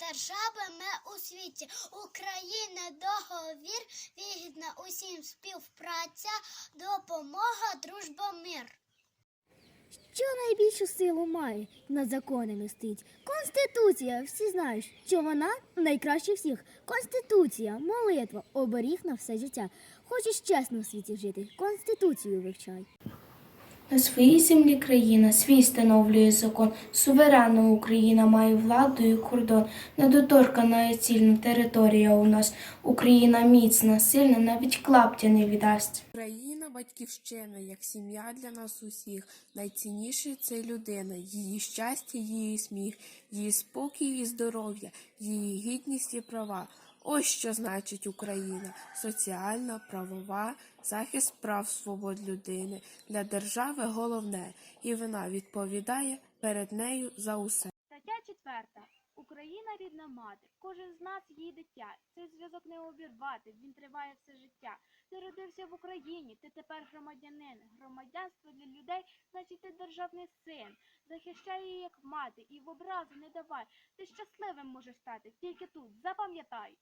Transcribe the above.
державами у світі. Україна договір, вигідна усім співпраця, допомога, дружба, мир. Що найбільшу силу має над законами стоїть? Конституція. Всі знають, що вона найкраще всіх. Конституція, молитва, оберіг на все життя. Хочеш чесно в світі жити, конституцію вивчай. На своїй землі країна свій встановлює закон. Суверенна Україна має владу і кордон. Недоторкана і цільна територія у нас. Україна міцна, сильна, навіть клаптя не віддасть. Батьківщина, як сім'я для нас усіх. Найцінніше це людина, її щастя, її сміх, її спокій і здоров'я, її гідність і права. Ось що значить Україна соціальна, правова, захист прав свобод людини для держави головне, і вона відповідає перед нею за усе. Стаття 4. Україна рідна мати. Кожен з нас її дитя. Цей зв'язок не обірвати, він триває все життя. Ти родився в Україні, ти тепер громадянин. Громадянство для людей, значить ти державний син. Захищай її як мати і в образу не давай. Ти щасливим можеш стати, тільки тут, запам'ятай.